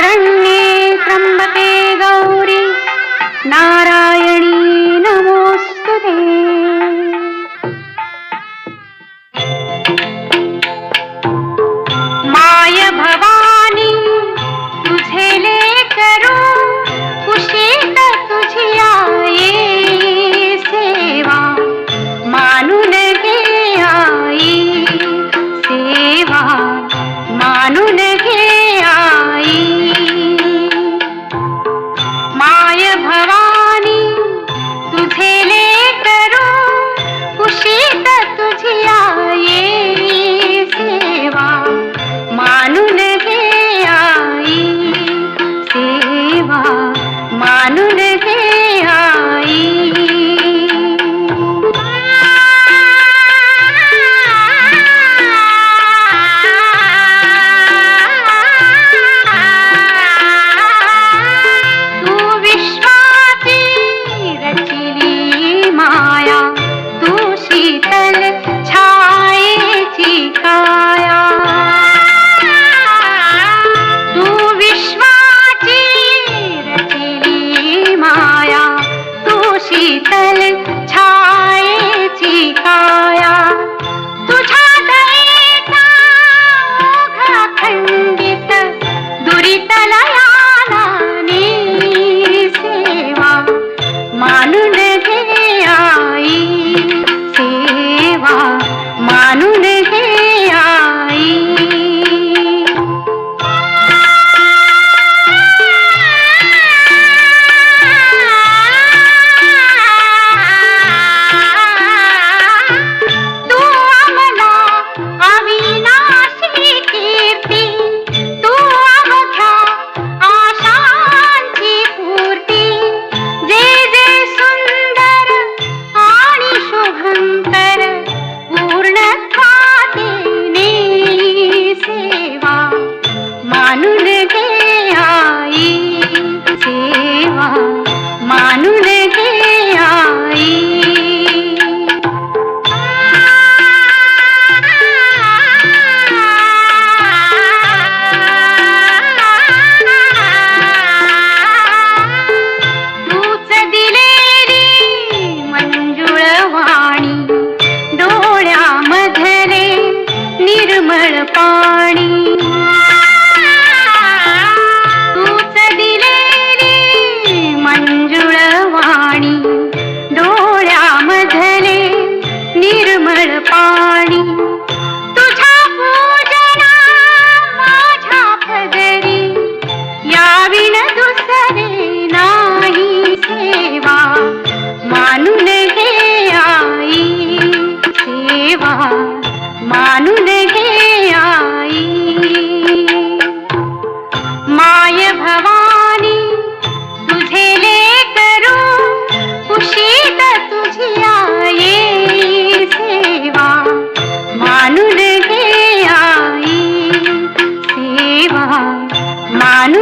शरण्ये त्र्यंबके गौरी नारायणी नमोस्तु माय भवानी तुझे ले करू कुशीत तुझी आई सेवा। मानून घे आई सेवा मानून घे आई पाणी. तूच दिलेली मंजुळ वाणी पाणी. तुझ्या पूजना दुसरे नाही सेवा. मानून हे आई सेवा. मानून हे ನಾನು